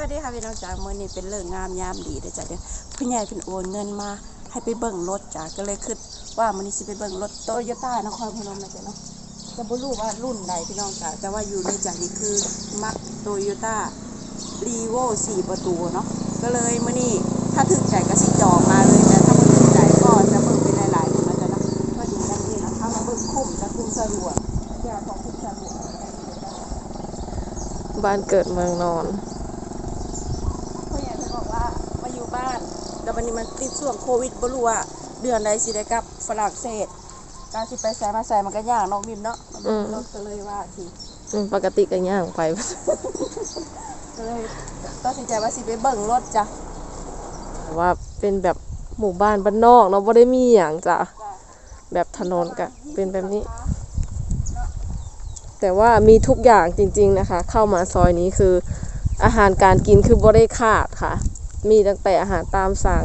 วัสดีค่ะพี่น้องจ๋าเมื้อนี้เป็นเรื่องงามยามดีเด้อจ้ะเด้อผู้ใหญ่เพิ่นโอนเงินมาให้ไปเบิ่งรถจ้ะก็เลยคิดว่ามื้อนี้สิไปเบิ่งรถโตโยต้านครพนมนะจ๊ะเนาะก็บ่รู้ว่ารุ่นใดพี่น้องจ๋าแต่ว่าอยู่ในจ้ะนี่คือมักโตโยต้ารีโว4ประตูเนาะก็เลยมื้อนี้ถ้าถึงใจก็สิจองมาเลยแต่ถ้าบ่ถึงใจก็จะเบิ่งเป็นหลายๆคนนะจ๊ะเนาะก็ดีดังนี้นะคะมาเบิ่งคุ้มจะคุ้มสะดวกแก่ของคุ้มสะดวกบ้านเกิดเมืองนอน พ่อใหญ่เพิ่นบอกว่ามาอยู่บ้าน แล้ววันนี้มันติดช่วงโควิดบ่รู้ว่าเดือนใดสิได้กลับฝรั่งเศสการสิไปแสมาใส่มันก็ยากเน้องมิมเนาะอืมรถก็เลยว่าสิอืมปกติก็ย่างไป ก็เลยตัดสินใจว่าสิไปเบิ่งรถจ้ะแต่ว่าเป็นแบบหมู่บ้านบ้านนอกเนาะบ่ได้มีหยังจ้ะแบบถนนก็เป็นแบบนี้ แต่ว่ามีทุกอย่างจริง ๆนะคะ เข้ามาซอยนี้คืออาหารการกินคือบ่ได้ขาดค่ะ มีตั้งแต่อาหารตามสั่ง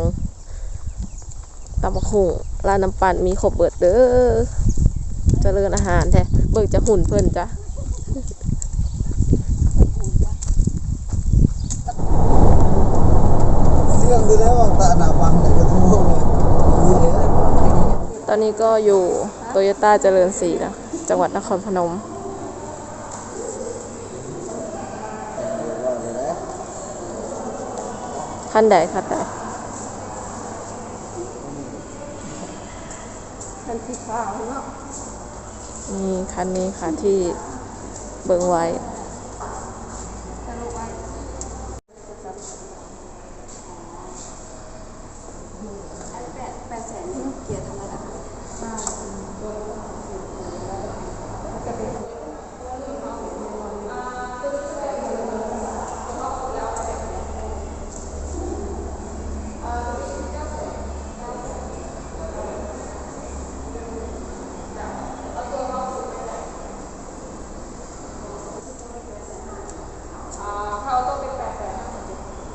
ตำบักหุ่งร้านน้ำปั่นมีครบเบิดเด้อเจริญอาหารแท้เบิกจะหุ่นเพิ่นจ้ะเสียงดีนะว่าตาหนาวังเลยก็ทั่วเลยตอนนี้ก็อยู่โตโยต้าเจริญศรีนะจังหวัดนครพนม ขั้นใดขั้นใดคันสีขาวเนาะนี่คันนี้ค่ะที่เบิ่งไว้ จะลงไว้อันแปดแปดแสนนี่เกียร์ธรรมดาเขาต้องเป็นแปดแสนห้าหมื่น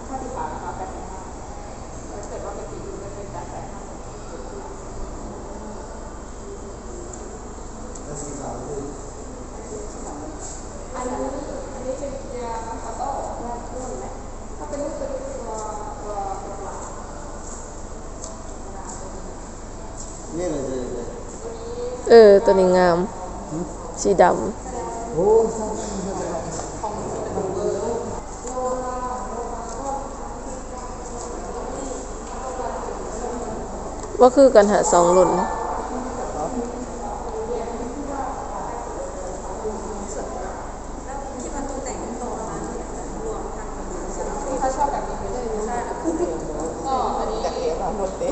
ถ้าที่ขาวนะคะแปดแสนห้าถ้าเกิดว่าเป็นปีอื่นก็เป็นแปดแสนห้าหมื่น แล้วสีขาวคือ อันนี้อันนี้เป็นเกียร์คาโต้แรกรุ่นไหมถ้าเป็นรุ่นตัวตัวตัวตัวหลัง นี่เลยเลยเลยเออ ตัวนี้งาม สีดโอ้ำว่าคือกันหาสองรุ่นนะ ถ้าชอบแบบนี้เลยใช่ก็อันนี้จากเอ๋มาหมดเลย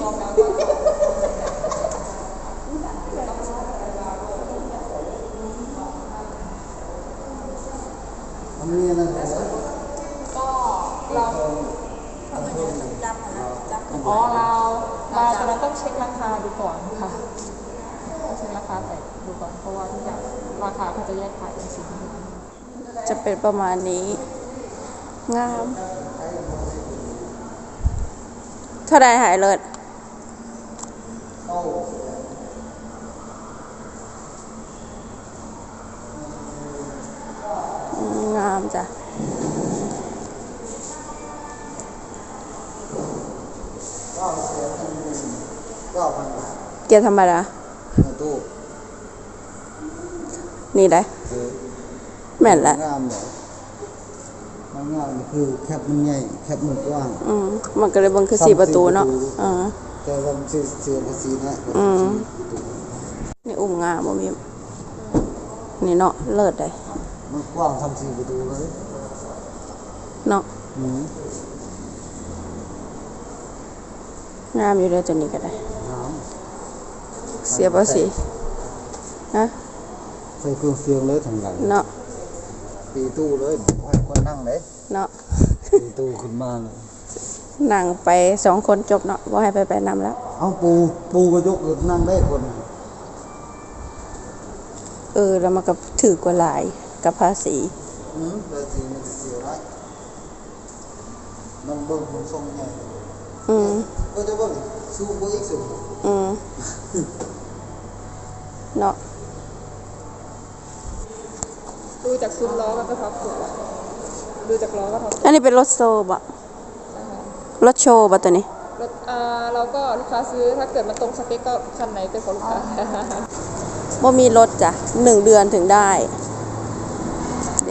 ทำนี่นั่นเลยก็เราจับนะจับอ๋อเราเราตอนนั้นต้องเช็คราคาดูก่อนค่ะเช็คราคาแต่ดูก่อนเพราะว่าทุกอย่างราคาเขาจะแยกขายเป็นชิ้นจะเป็นประมาณนี้ งาม เท่าไรหายเลย เข้างามจ้ะเก้าแสนเก้าพันบาทเกียร์ธรรมดาในตู้นี่ได้เออแม่นละงามเลยมันงามคือแคบมันใหญ่แคบมันกว้างอืมมันก็เลยเบังคือสี่ประตูเนาะอ่าแต่ว่ามันสีเสียภาษีนะอืมประตูนี่อุ้มงามบ่มีนี่เนาะเลิศได้ มันกว้างทำสี่ประตูเลยเนาะอืมงามอยู่เลยตัวนี้ก็ได้ น้เสียภาษีฮะำใส่เครื่องเสียงเลยทางหลังเนาะปีตู้เลยให้คนนั่งเลยเนาะปีตู้ขึ้นมาเลยนั่งไปสองคนจบเนาะบ่ให้ไปไปนำแล้ว เอาปูปูก็ยกนั่งได้คน เออแล้วมันก็ถือกว่าหลาย กับภาษีอืมแต่สีมันเสียไรน้องเบิ้งผมทรงใหญ่อืมก็จะเบิ้งสู้บ่อีกสูงอืมเนาะดูจากซุ้มล้อมันก็พับถูกดูจากล้อก็เท่าอันนี้เป็นรถโซบะรถโชว์บะตัวนี้รถอ่าเราก็ลูกค้าซื้อถ้าเกิดมันตรงสเปคก็คันไหนเป็นของลูกค้าว่ามีรถจ้ะหนึ่งเดือนถึงได้เ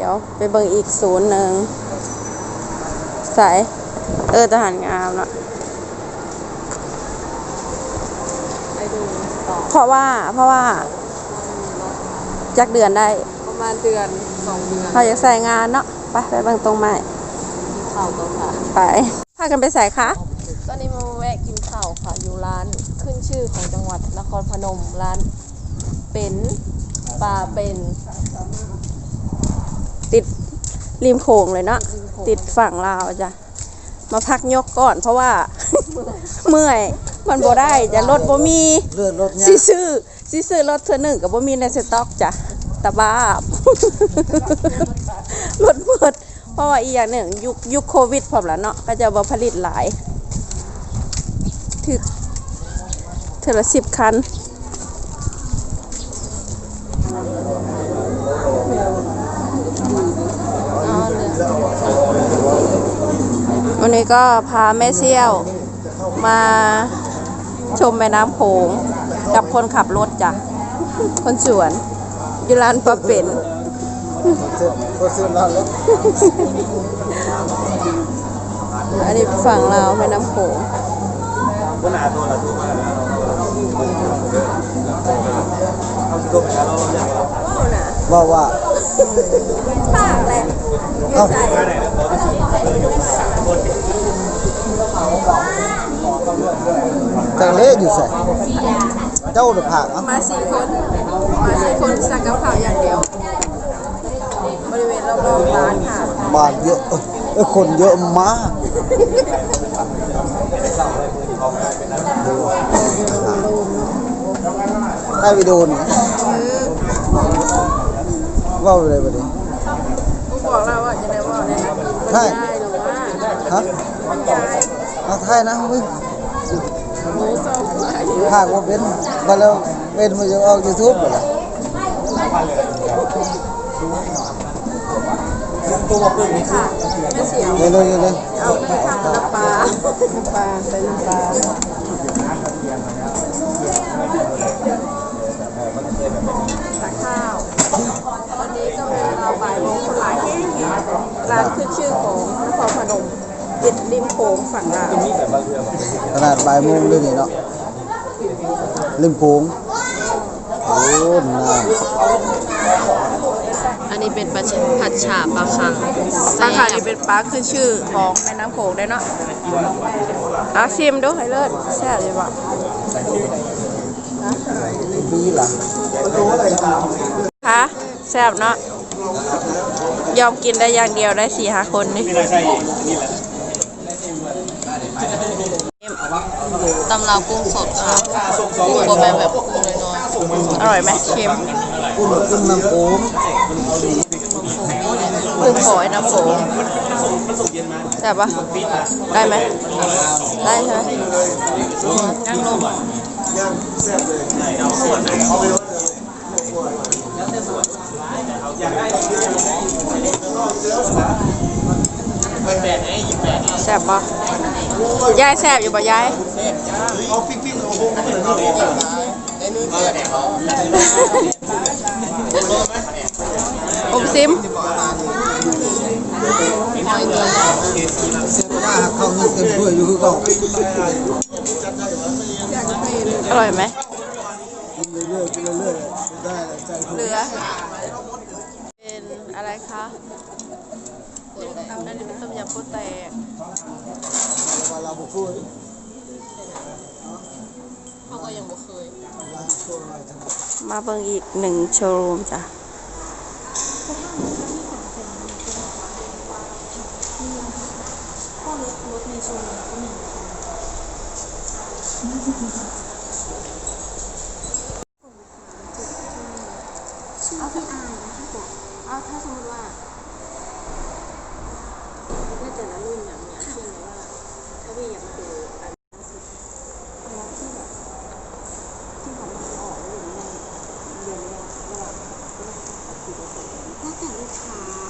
ดี๋ยวไปเบิ่งอีกศูนย์หนึ่งสายเออทหารงามเนาะไปดูต่อเพราะว่าเพราะว่าจักเดือนได้ประมาณเดือนสองเดือนเราอยากใส่งานเนาะไปไปเบิ่งตรงไม้เข่าก็ค่ะไปพากันไปใส่คะตอนนี้มาแวะกินข้าวค่ะอยู่ร้านขึ้นชื่อของจังหวัดนครพนมร้านเป็นปลาเป็น ติดริมโขงเลยเนาะติดฝั่งลาวจ้ะมาพักยกก่อนเพราะว่า เมื่อยมันบ่ได้จะรถบ่มีเลือดรถเนี่ยสิซื้อสิซื้อรถเธอหนึ่งกับบ่มีในสต็อกจ้ะตะบ้าบรถเบิดเพราะว่าอีกอย่างหนึ่งยุคยุคโควิดพร้อมแล้วเนาะก็จะบ่ผลิตหลายถึกเทอละสิบคัน วันนี้ก็พาแม่เซี่ยวมาชมแม่น้ำโขงกับคนขับรถจ้ะ คนสวนอยู่ร้านปลาเป็นอันนี้ฝั่งลาวแม่น้ำโขงว่าว่าปากแหละเอ้าจั งเละอยู่ใส่เจ้าหรือผักอะมาสี่คน มาสี่คนสั่งกับข้าวอย่างเดียว บริเวณรอบๆร้านค่ะบาทเยอะเอ้ยเอ้ยคนเยอะมากได้วิดีโอนี่ว่าไปเลยประเดี๋ยวกูบอกแล้วว่าจะได้ว่าเนี่ยนะมันใช่ได้หรือว่าฮะมันย้ายเอาไทยนะเฮ้ย หมูส้มไปหากว่าเป็นมาแล้วเป็นมาจะออกยูทูบเหรอไม่เสียวเดี๋ยวเลยเดี๋ยวเลยเอาไปทำน้ำปลาน้ำปลาใส่น้ำปลา ฝั่งลาวขนาดบ่ายโมงเลยนี่เนาะริมโขงโอ้น้อันนี้เป็นปลาชผัดฉาปลาคังปลาค่ะนี่เป็นปลาขึ้นชื่อของแม่น้ำโขงได้เนาะเอาชิมดูให้เลิศแซ่บเลยว่ะำบีหล่ะคะแซ่บเนาะยอมกินได้อย่างเดียวได้สี่ห้าคนนี่ ตำลาวกุ้งสดค่ะกุ้งตัวแบบแบบกุ้งน้อยอร่อยไหมเค็มกุ้งกุ้งน้ำโขงกุ้งฝอยน้ำโขงแซ่บปะได้ไหมได้ใช่ไหมนั่งลงแซ่บปะยายแซ่บอยู่ปะ ยายอมซิมถ้าหากเข้านี่เต็มถ้วยอยู่คือเก่าอร่อยไหมกินเรื่อยๆกินเรื่อยๆได้แล้วใจเหลือเป็นอะไรคะอันนี้เป็นต้มยำโป๊แตก เวลาบุกคุยๆเขาก็ยังบ่เคยมาเบิ่งอีกหนึ่งโชว์รูมจ้ะเอาพี่อายนะคะเอาถ้าสมมติว่าในแต่ละรุ่ 你好。